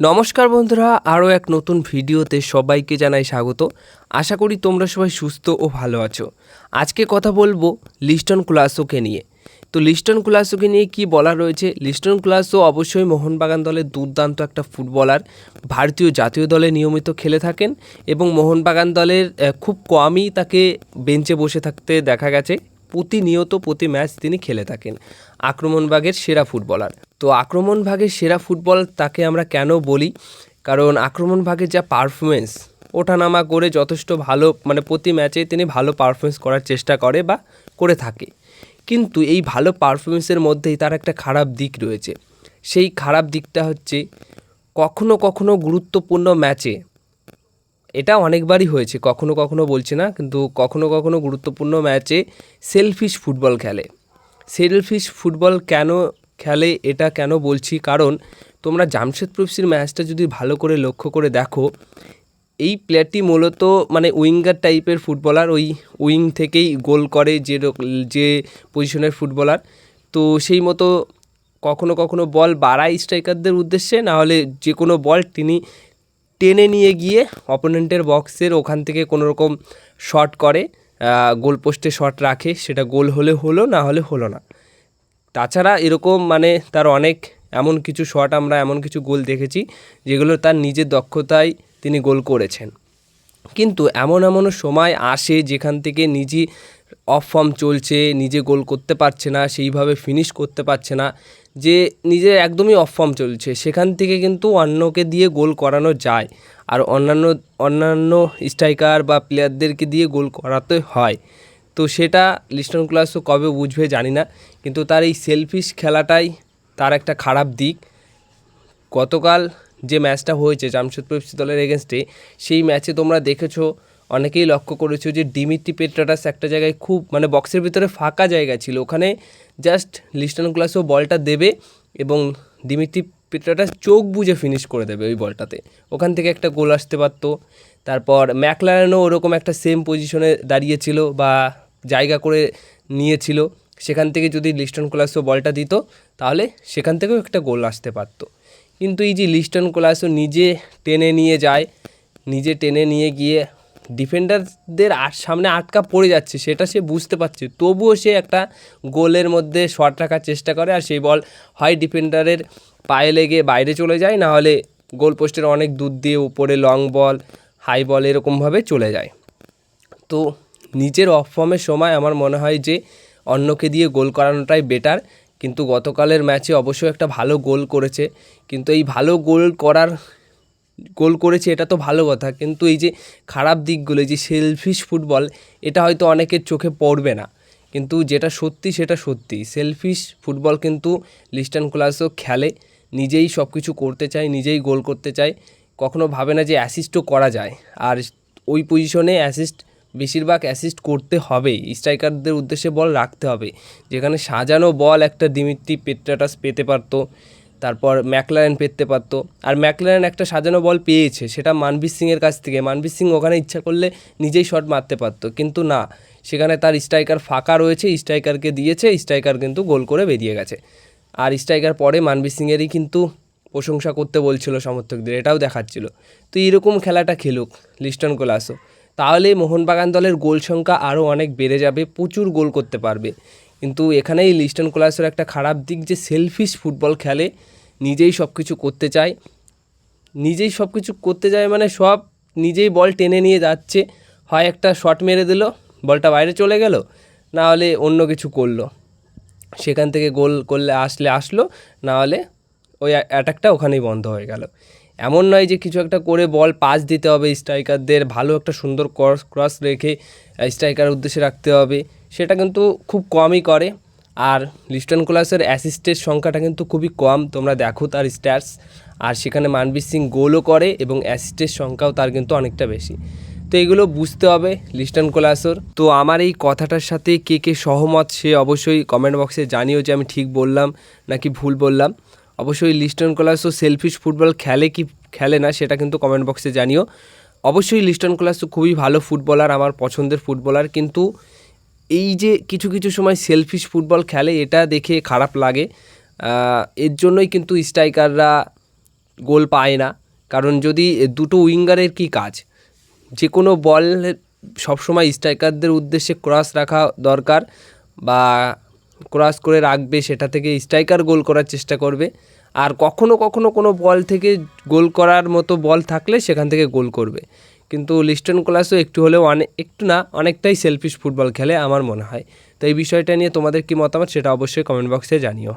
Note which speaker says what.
Speaker 1: নমস্কার বন্ধুরা, আরও এক নতুন ভিডিওতে সবাইকে জানাই স্বাগত। আশা করি তোমরা সবাই সুস্থ ও ভালো আছো। আজকে কথা বলব লিস্টন ক্লাসোকে নিয়ে। তো লিস্টন ক্লাসোকে নিয়ে কি বলা রয়েছে? লিস্টন ক্লাসো অবশ্যই মোহনবাগান দলের দুর্দান্ত একটা ফুটবলার। ভারতীয় জাতীয় দলে নিয়মিত খেলে থাকেন এবং মোহনবাগান দলের খুব কমই তাকে বেঞ্চে বসে থাকতে দেখা গেছে। প্রতিনিয়ত প্রতি ম্যাচ তিনি খেলে থাকেন। আক্রমণভাগের সেরা ফুটবলার। তো আক্রমণ ভাগের সেরা ফুটবল তাকে আমরা কেন বলি? কারণ আক্রমণ ভাগের যা পারফরমেন্স ওঠানামা করে যথেষ্ট ভালো মানে প্রতি ম্যাচে তিনি ভালো পারফরমেন্স করার চেষ্টা করে বা করে থাকে। কিন্তু এই ভালো পারফরমেন্সের মধ্যেই তার একটা খারাপ দিক রয়েছে। সেই খারাপ দিকটা হচ্ছে কখনো কখনো গুরুত্বপূর্ণ ম্যাচে এটা অনেকবারই হয়েছে, কখনো কখনো বলছি না, কিন্তু কখনো কখনো গুরুত্বপূর্ণ ম্যাচে সেলফিশ ফুটবল খেলে। সেলফিশ ফুটবল কেন খেলে এটা কেন বলছি? কারণ তোমরা জামশেদপুর এফসির ম্যাচটা যদি ভালো করে লক্ষ্য করে দেখো, এই প্লেয়ারটি মূলত মানে উইঙ্গার টাইপের ফুটবলার ওই উইং থেকেই গোল করে যে যে পজিশনের ফুটবলার তো সেই মতো কখনো কখনো বল বাড়ায় স্ট্রাইকারদের উদ্দেশ্যে না হলে যে কোনো বল তিনি টেনে নিয়ে গিয়ে অপোনেন্টের বক্সের ওখান থেকে কোনো রকম শট করে গোল পোস্টে শট রাখে, সেটা গোল হলে হলো, না হলে হলো না। তাছাড়া এরকম মানে তার অনেক এমন কিছু শট আমরা, এমন কিছু গোল দেখেছি, যেগুলো তার নিজের দক্ষতায় তিনি গোল করেছেন। কিন্তু এমন এমন সময় আসে যেখান থেকে নিজে অফ ফর্ম চলছে, নিজে গোল করতে পারছে না, সেইভাবে ফিনিশ করতে পারছে না। যে নিজের একদমই অফ ফর্ম চলছে, সেখান থেকে কিন্তু অন্যকে দিয়ে গোল করানো যায়। আর অন্যান্য অন্যান্য স্ট্রাইকার বা প্লেয়ারদেরকে দিয়ে গোল করাতে হয়। তো সেটা লিস্টন ক্লাসও কবে বুঝবে জানি না, কিন্তু তার এই সেলফিশ খেলাটাই তার একটা খারাপ দিক। গতকাল যে ম্যাচটা হয়েছে জামশেদপুর দলের এগেনস্টে সেই ম্যাচে তোমরা দেখেছ অনেকেই লক্ষ্য করেছ যে ডিমিত্রি পেট্রাটাস একটা জায়গায় খুব মানে বক্সের ভিতরে ফাঁকা জায়গা ছিল। ওখানে জাস্ট লিস্টন ক্লাসও বলটা দেবে এবং ডিমিত্রি পেট্রাটাস চোখ বুজে ফিনিশ করে দেবে ওই বলটাতে। ওখান থেকে একটা গোল আসতে পারতো। তারপর ম্যাকলারেনও ওরকম একটা সেম পজিশনে দাঁড়িয়েছিল বা জায়গা করে নিয়েছিল। সেখান থেকে যদি লিস্টন ক্লাসও বলটা দিত, তাহলে সেখান থেকেও একটা গোল আসতে পারতো। কিন্তু এই যে লিস্টন কোলাসও নিজে টেনে নিয়ে যায়, নিজে টেনে নিয়ে গিয়ে ডিফেন্ডারদের আর সামনে আটকা পড়ে যাচ্ছে, সেটা সে বুঝতে পারছে। তবুও সে একটা গোলের মধ্যে শট রাখার চেষ্টা করে আর সেই বল হয় ডিফেন্ডারের পায়ে লেগে বাইরে চলে যায়, না হলে গোল পোস্টের অনেক দূর দিয়ে উপরে লং বল হাই বল এরকমভাবে চলে যায়। তো নিজের অফ ফর্মের সময় আমার মনে হয় যে অন্যকে দিয়ে গোল করানোটাই বেটার কিন্তু গতকালের ম্যাচে অবশ্যই একটা ভালো গোল করেছে। কিন্তু এই ভালো গোল করার গোল করেছে, এটা তো ভালো কথা। কিন্তু এই যে খারাপ দিকগুলো, এই যে সেলফিশ ফুটবল এটা হয়তো অনেকের চোখে পড়বে না। কিন্তু যেটা সত্যি, সেটা সত্যি। সেলফিশ ফুটবল কিন্তু লিস্টান ক্লাসও খেলে, নিজেই সব কিছু করতে চায়, নিজেই গোল করতে চায়। কখনো ভাবে না যে অ্যাসিস্টও করা যায়। আর ওই পজিশনে অ্যাসিস্ট বেশিরভাগ অ্যাসিস্ট করতে হবেই স্ট্রাইকারদের উদ্দেশ্যে বল রাখতে হবে। যেখানে সাজানো বল একটা দিমিত্রি পেট্রাটাস পেতে পারতো। তারপর ম্যাকলারেন পেতে পারতো। আর ম্যাকলারেন একটা সাজানো বল পেয়েছে, সেটা মানবীর সিংয়ের কাছ থেকে। মানবীর সিং ওখানে ইচ্ছা করলে নিজেই শট মারতে পারতো, কিন্তু না। সেখানে তার স্ট্রাইকার ফাঁকা রয়েছে স্ট্রাইকারকে দিয়েছে স্ট্রাইকার কিন্তু গোল করে বেরিয়ে গেছে। আর স্ট্রাইকার পরে মানবীর সিংয়েরই কিন্তু প্রশংসা করতে বলছিল সমর্থকদের, এটাও দেখাচ্ছিল। তো এরকম খেলাটা খেলুক লিস্টন কোলাসও তাহলে মোহনবাগান দলের গোল সংখ্যা আরও অনেক বেড়ে যাবে, প্রচুর গোল করতে পারবে। কিন্তু এখানেই লিস্টন কোলাসের একটা খারাপ দিক যে সেলফিশ ফুটবল খেলে নিজেই সব কিছু করতে চায়। নিজেই সব কিছু করতে যায় মানে সব নিজেই বল টেনে নিয়ে যাচ্ছে। হয় একটা শট মেরে দিল, বলটা বাইরে চলে গেল, না হলে অন্য কিছু করল। সেখান থেকে গোল করলে আসলে আসলো, না হলে ওই অ্যাটাকটা ওখানেই বন্ধ হয়ে গেল। এমন নয় যে কিছু একটা করে বল পাস দিতে হবে স্ট্রাইকারদের ভালো একটা সুন্দর ক্রস ক্রস রেখে স্ট্রাইকার উদ্দেশ্যে রাখতে হবে। সেটা কিন্তু খুব কমই করে। আর লিস্টন ক্লাসের অ্যাসিস্টের সংখ্যাটা কিন্তু খুবই কম। তোমরা দেখো তার স্ট্যাটস আর সেখানে মানবীর সিং গোলও করে এবং অ্যাসিস্টের সংখ্যাও তার কিন্তু অনেকটা বেশি। তো এগুলো বুঝতে হবে লিস্টন কোলাসোর। তো আমার এই কথাটার সাথে কে কে সহমত সে অবশ্যই কমেন্ট বক্সে জানিও যে আমি ঠিক বললাম নাকি ভুল বললাম। অবশ্যই লিস্টন কোলাসও সেলফিশ ফুটবল খেলে কি খেলে না সেটা কিন্তু কমেন্ট বক্সে জানিও। অবশ্যই লিস্টন কোলাসও খুবই ভালো ফুটবলার আমার পছন্দের ফুটবলার কিন্তু এই যে কিছু কিছু সময় সেলফিশ ফুটবল খেলে, এটা দেখে খারাপ লাগে। এর জন্যই কিন্তু স্ট্রাইকাররা গোল পায় না। কারণ যদি দুটো উইঙ্গারের কী কাজ? যে কোনো বল সবসময় স্ট্রাইকারদের উদ্দেশ্যে ক্রস রাখা দরকার বা ক্রস করে রাখবে, সেটা থেকে স্ট্রাইকার গোল করার চেষ্টা করবে। আর কখনো কখনো কোনো বল থেকে গোল করার মতো বল থাকলে সেখান থেকে গোল করবে। কিন্তু লিস্টন ক্লাসও একটু হলেও অনেক একটু না, অনেকটাই সেলফিশ ফুটবল খেলে আমার মনে হয়। তো এই বিষয়টা নিয়ে তোমাদের কী মতামত সেটা অবশ্যই কমেন্ট বক্সে জানিও।